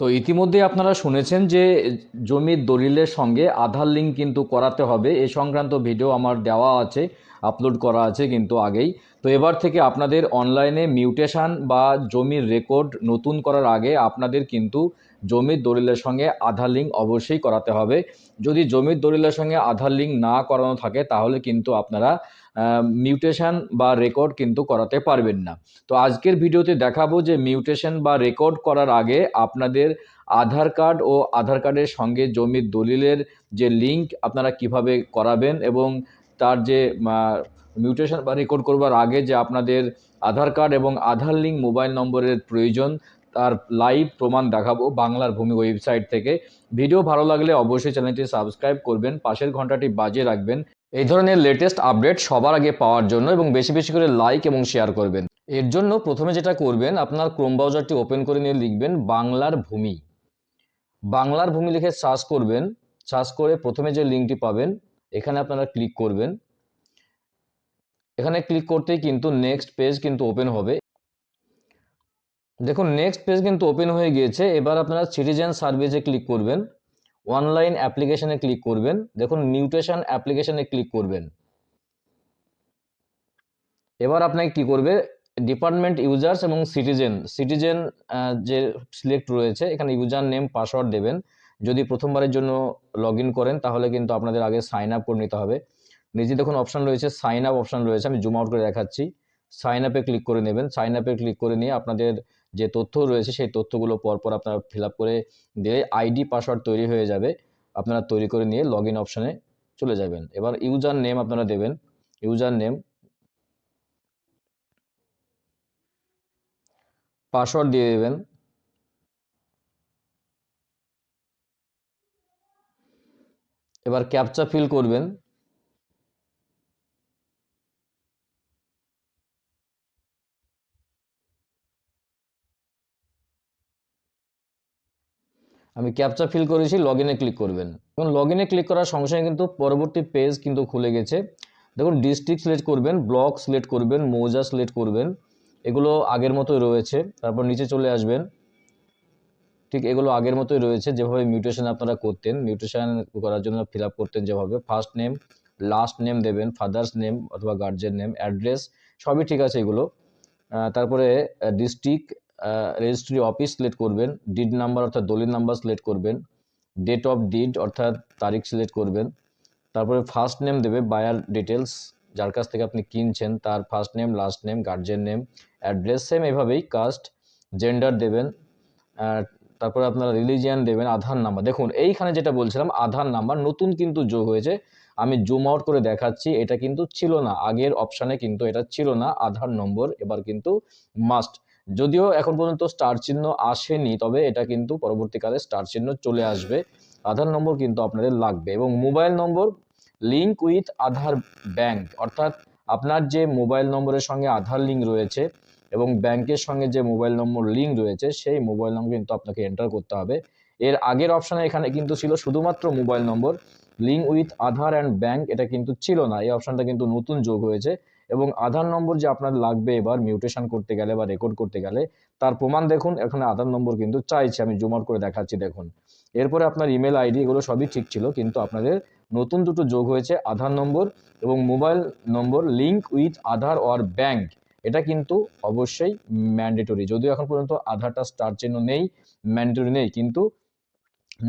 তো ইতিমধ্যে আপনারা শুনেছেন যে জমির দলিলের সঙ্গে আধার লিঙ্ক কিন্তু করাতে হবে। এ সংক্রান্ত ভিডিও আমার দেওয়া আছে, আপলোড করা আছে কিন্তু আগেই। তো এবার থেকে আপনাদের অনলাইনে মিউটেশন বা জমির রেকর্ড নতুন করার আগে আপনাদের কিন্তু জমির দলিলের সঙ্গে আধার লিঙ্ক অবশ্যই করাতে হবে। যদি জমির দলিলের সঙ্গে আধার লিঙ্ক না করানো থাকে, তাহলে কিন্তু আপনারা মিউটেশন বা রেকর্ড কিন্তু করাতে পারবেন না। তো আজকের ভিডিওতে দেখাবো যে মিউটেশন বা রেকর্ড করার আগে আপনাদের আধার কার্ড ও আধার কার্ডের সঙ্গে জমির দলিলের যে লিঙ্ক আপনারা কীভাবে করাবেন এবং তার যে মিউটেশন বা রেকর্ড করবার আগে যে আপনাদের আধার কার্ড এবং আধার লিঙ্ক মোবাইল নম্বরের প্রয়োজন, তার লাইভ প্রমাণ দেখাবো বাংলার ভূমি ওয়েবসাইট থেকে। ভিডিও ভালো লাগলে অবশ্যই চ্যানেলটি সাবস্ক্রাইব করবেন, পাশের ঘন্টাটি বাজিয়ে রাখবেন। এই ধরনের লেটেস্ট আপডেট সবার আগে পাওয়ার জন্য এবং বেশি বেশি করে লাইক এবং শেয়ার করবেন। এর জন্য প্রথমে যেটা করবেন, আপনার ক্রোম ব্রাউজারটি ওপেন করে নিয়ে লিখবেন বাংলার ভূমি। বাংলার ভূমি লিখে সার্চ করবেন। সার্চ করে প্রথমে যে লিঙ্কটি পাবেন, এখানে আপনারা ক্লিক করবেন। এখানে ক্লিক করতেই কিন্তু নেক্সট পেজ কিন্তু ওপেন হবে। দেখুন নেক্সট পেজ কিন্তু ওপেন হয়ে গিয়েছে। এবার আপনারা সিটিজেন সার্ভিসে ক্লিক করবেন। অনলাইন অ্যাপ্লিকেশনে ক্লিক করবেন। দেখুন মিউটেশন অ্যাপ্লিকেশনে ক্লিক করবেন। এবার আপনাকে কি করবে? ডিপার্টমেন্ট ইউজার্স এবং সিটিজেন সিটিজেন যে সিলেক্ট রয়েছে, এখানে ইউজার নেম পাসওয়ার্ড দেবেন। যদি প্রথমবারের জন্য লগ করেন, তাহলে কিন্তু আপনাদের আগে সাইন আপ করে নিতে হবে। নিজে দেখুন অপশান রয়েছে সাইন আপ অপশান রয়েছে। আমি জুম আউট করে দেখাচ্ছি। সাইন আপে ক্লিক করে নেবেন। সাইন আপে ক্লিক করে নিয়ে আপনাদের যে তথ্য রয়েছে, সেই তথ্যগুলো পরপর আপনারা ফিল করে দিলে আইডি, পাসওয়ার্ড তৈরি হয়ে যাবে। আপনারা তৈরি করে নিয়ে লগ ইন অপশানে চলে যাবেন। এবার ইউজার নেম আপনারা দেবেন। ইউজার নেম, পাসওয়ার্ড দিয়ে দেবেন। এবার ক্যাপচা ফিল করবেন। আমি ক্যাপচা ফিল করেছি লগ ইনে ক্লিক করবেন। এবং লগ ইনে ক্লিক করার সঙ্গে সঙ্গে কিন্তু পরবর্তী পেজ কিন্তু খুলে গেছে। দেখুন ডিস্ট্রিক্ট সিলেক্ট করবেন ব্লক সিলেক্ট করবেন, মৌজা সিলেক্ট করবেন, এগুলো আগের মতোই রয়েছে। তারপর নিচে চলে আসবেন। ঠিক এগুলো আগের মতোই রয়েছে, যেভাবে মিউটেশন আপনারা করতেন। মিউটেশন করার জন্য ফিল করতেন যেভাবে। ফার্স্ট নেম লাস্ট নেম দেবেন ফাদার্স নেম অথবা গার্জেন নেম অ্যাড্রেস সবই ঠিক আছে এগুলো। তারপরে ডিস্ট্রিক্ট রেজিস্ট্রি অফিস সিলেক্ট করবেন ডিড নাম্বার অর্থাৎ দলিল নাম্বার সিলেক্ট করবেন ডেট অফ ডিড অর্থাৎ তারিখ সিলেক্ট করবেন, তারপরে ফার্স্ট নেম দেবে বায়ার ডিটেলস যার কাছ থেকে আপনি কিনছেন, তার first name last name guardian name address same এভাবেই কাস্ট জেন্ডার দেবেন তারপরে আপনারা রিলিজিয়ান দেবেন, আধার নাম্বার দেখুন, এইখানে যেটা বলছিলাম, আধার নাম্বার নতুন কিন্তু যোগ হয়েছে। আমি জুম আউট করে দেখাচ্ছি, এটা কিন্তু ছিল না। আগের অপশানে কিন্তু এটা ছিল না। আধার নম্বর এবার কিন্তু মাস্ট যদিও এখন পর্যন্ত স্টার চিহ্ন আসেনি, তবে এটা কিন্তু পরবর্তীকালে স্টার চিহ্ন চলে আসবে। আধার নম্বর কিন্তু আপনাদের লাগবে এবং mobile number link with Aadhaar bank অর্থাৎ আপনার যে মোবাইল নম্বরের সঙ্গে আধার লিঙ্ক রয়েছে এবং ব্যাংকের সঙ্গে যে মোবাইল নম্বর লিঙ্ক রয়েছে, সেই মোবাইল নম্বর কিন্তু আপনাকে এন্টার করতে হবে। এর আগের অপশানে এখানে কিন্তু ছিল শুধুমাত্র mobile number link with Aadhaar and bank এটা কিন্তু ছিল না। এই অপশানটা কিন্তু নতুন যোগ হয়েছে। এবং আধার নম্বর যে আপনার লাগবে এবার মিউটেশন করতে গেলে বা রেকর্ড করতে গেলে, তার প্রমাণ দেখুন, এখানে আধার নম্বর কিন্তু চাইছে, আমি জুম করে দেখাচ্ছি, দেখুন। এরপরে আপনার ইমেল আইডি এগুলো সবই ঠিক ছিল, কিন্তু আপনাদের নতুন দুটো যোগ হয়েছে, আধার নম্বর এবং mobile number link with Aadhaar or bank এটা কিন্তু অবশ্যই ম্যান্ডেটরি যদিও এখন পর্যন্ত আধারটা স্টার চিহ্ন নেই ম্যান্ডেটরি নেই, কিন্তু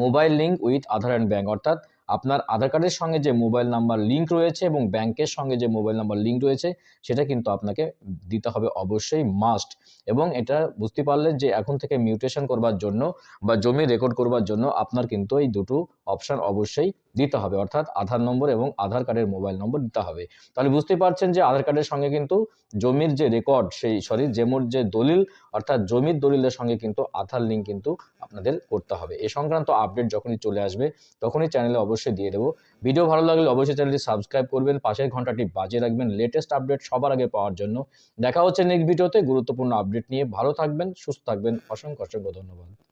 mobile link with Aadhaar and bank অর্থাৎ আপনার আধার কার্ডের সঙ্গে যে মোবাইল নাম্বার লিঙ্ক রয়েছে এবং ব্যাংকের সঙ্গে যে মোবাইল নাম্বার লিঙ্ক রয়েছে, সেটা কিন্তু আপনাকে দিতে হবে অবশ্যই মাস্ট এবং এটা বুঝতে পারলেন যে এখন থেকে মিউটেশন করবার জন্য বা জমি রেকর্ড করবার জন্য আপনার কিন্তু এই দুটো অপশান অবশ্যই দিতে হবে, অর্থাৎ আধার নম্বর এবং আধার কার্ডের মোবাইল নম্বর দিতে হবে। তাহলে বুঝতে পারছেন যে আধার কার্ডের সঙ্গে কিন্তু জমির যে রেকর্ড সেই সরি জেমোর যে দলিল, অর্থাৎ জমির দলিলের সঙ্গে কিন্তু আধার লিঙ্ক কিন্তু আপনাদের করতে হবে। এ সংক্রান্ত আপডেট যখনই চলে আসবে, তখনই চ্যানেলে অবশ্যই দিয়ে দেবো। ভিডিও ভালো লাগলে অবশ্যই চ্যানেলটি সাবস্ক্রাইব করবেন, পাশের ঘন্টাটি বাজিয়ে রাখবেন লেটেস্ট আপডেট সবার আগে পাওয়ার জন্য। দেখা হচ্ছে নেক্সট ভিডিওতে গুরুত্বপূর্ণ আপডেট নিয়ে। ভালো থাকবেন, সুস্থ থাকবেন। অসংখ্য অসংখ্য ধন্যবাদ।